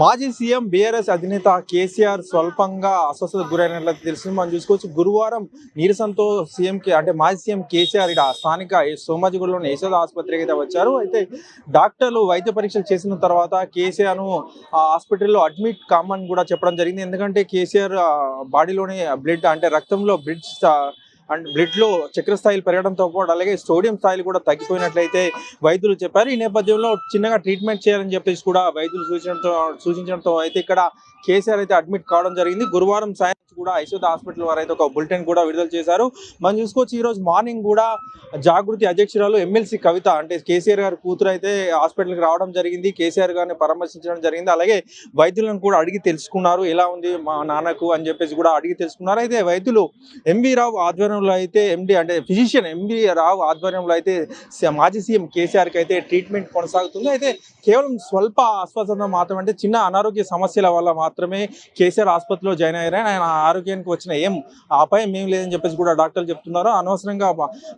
మాజీ CM BRS అధినేత కేసీఆర్ స్వల్పంగా అస్వస్థత గురైనట్లు తెలిసింది మనం చూసుకోవచ్చు గురువారం నీరసంతో సీఎం కే అంటే మాజీ సీఎం కేసీఆర్ ఇక్కడ స్థానిక సోమాజిగూడలోని యశోద ఆసుపత్రికి అయితే వచ్చారు. అయితే డాక్టర్లు వైద్య పరీక్షలు చేసిన తర్వాత కేసీఆర్ను ఆ హాస్పిటల్లో అడ్మిట్ కామని కూడా చెప్పడం జరిగింది. ఎందుకంటే కేసీఆర్ బాడీలోని బ్లడ్ అంటే రక్తంలో బ్లడ్ అండ్ బ్లడ్లో చక్కెర స్థాయిలు పెరగడంతో పాటు అలాగే సోడియం స్థాయిలు కూడా తగ్గిపోయినట్లయితే వైద్యులు చెప్పారు. ఈ నేపథ్యంలో చిన్నగా ట్రీట్మెంట్ చేయాలని చెప్పేసి కూడా వైద్యులు సూచించడంతో సూచించడంతో అయితే ఇక్కడ కేసీఆర్ అయితే అడ్మిట్ కావడం జరిగింది. గురువారం సాయంత్రం కూడా యశోద హాస్పిటల్ వారు అయితే ఒక బులెటిన్ కూడా విడుదల చేశారు. మనం చూసుకోవచ్చు ఈ రోజు మార్నింగ్ కూడా జాగృతి అధ్యక్షురాలు ఎమ్మెల్సీ కవిత అంటే కేసీఆర్ గారి కూతురు అయితే హాస్పిటల్కి రావడం జరిగింది. కేసీఆర్ గారిని పరామర్శించడం జరిగింది. అలాగే వైద్యులను కూడా అడిగి తెలుసుకున్నారు. ఎలా ఉంది మా నాన్నకు అని చెప్పేసి కూడా అడిగి తెలుసుకున్నారు. అయితే వైద్యులు ఎంవి రావు ఆధ్వర్యంలో అయితే ఎండి అంటే ఫిజిషియన్ ఎంవి రావు ఆధ్వర్యంలో అయితే మాజీ సీఎం కేసీఆర్కి అయితే ట్రీట్మెంట్ కొనసాగుతుంది. అయితే కేవలం స్వల్ప అస్వస్థత మాత్రమే అంటే చిన్న అనారోగ్య సమస్యల వల్ల మాత్రమే కేసీఆర్ ఆసుపత్రిలో జాయిన్ అయ్యారని ఆయన ఆరోగ్యానికి వచ్చిన ఏం అపాయం ఏం లేదని చెప్పేసి కూడా డాక్టర్లు చెప్తున్నారు. అనవసరంగా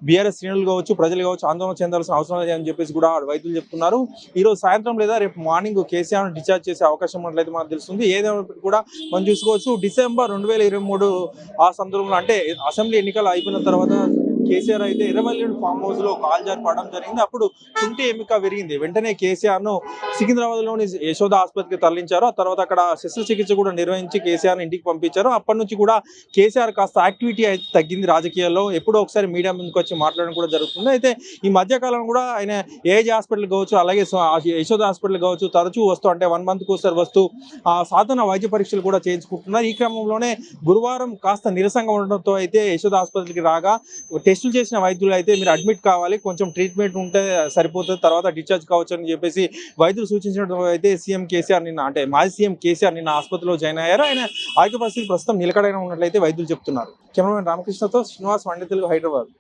బీఆర్ఎస్ శ్రేణులు కావచ్చు ప్రజలు కావచ్చు ఆందోళన చెందాల్సిన అవసరం లేదని చెప్పేసి కూడా వైద్యులు చెప్తున్నారు. ఈ రోజు సాయంత్రం లేదా రేపు మార్నింగ్ కేసీఆర్ డిశ్చార్జ్ చేసే అవకాశం ఉన్నట్లయితే మనకు తెలుస్తుంది. ఏదైనప్పటికీ కూడా మనం చూసుకోవచ్చు డిసెంబర్ రెండు వేల ఇరవై మూడు ఆ సందర్భంలో అంటే అసెంబ్లీ ఎన్నికలు అయిపోయిన తర్వాత కేసీఆర్ అయితే ఇరవై ఫామ్ హౌస్లో కాల్ జరపడం జరిగింది. అప్పుడు తుంటి ఎంపిక విరిగింది. వెంటనే కేసీఆర్ను సికింద్రాబాద్లోని యశోద ఆసుపత్రికి తరలించారు. ఆ తర్వాత అక్కడ శస్త్రచికిత్స కూడా నిర్వహించి కేసీఆర్ ఇంటికి పంపించారు. అప్పటి నుంచి కూడా కేసీఆర్ కాస్త యాక్టివిటీ అయితే తగ్గింది రాజకీయాల్లో. ఎప్పుడో ఒకసారి మీడియా ముందుకు వచ్చి మాట్లాడడం కూడా జరుగుతుంది. అయితే ఈ మధ్యకాలం కూడా ఆయన ఏజ్ హాస్పిటల్ కావచ్చు అలాగే యశోద హాస్పిటల్ కావచ్చు తరచూ వస్తూ అంటే వన్ మంత్ ఒకసారి వస్తూ ఆ సాధన వైద్య పరీక్షలు కూడా చేయించుకుంటున్నారు. ఈ క్రమంలోనే గురువారం కాస్త నిరసంగా ఉండడంతో అయితే యశోద ఆసుపత్రికి రాగా టెస్టులు చేసిన వైద్యులు అయితే మీరు అడ్మిట్ కావాలి కొంచెం ట్రీట్మెంట్ ఉంటే సరిపోతుంది తర్వాత డిశ్చార్జ్ కావచ్చు అని చెప్పేసి వైద్యులు సూచించడం అయితే సీఎం కేసీఆర్ నిన్న అంటే మాజీ సీఎం కేసీఆర్ నిన్న ఆసుపత్రిలో జాయిన్ అయ్యారు. ఆయన ఆరోగ్య పరిస్థితి ప్రస్తుతం నిలకడైన ఉన్నట్లయితే వైద్యులు చెప్తున్నారు. కెమెరామెన్ రామకృష్ణతో శ్రీనివాస్ వండితులు హైదరాబాద్.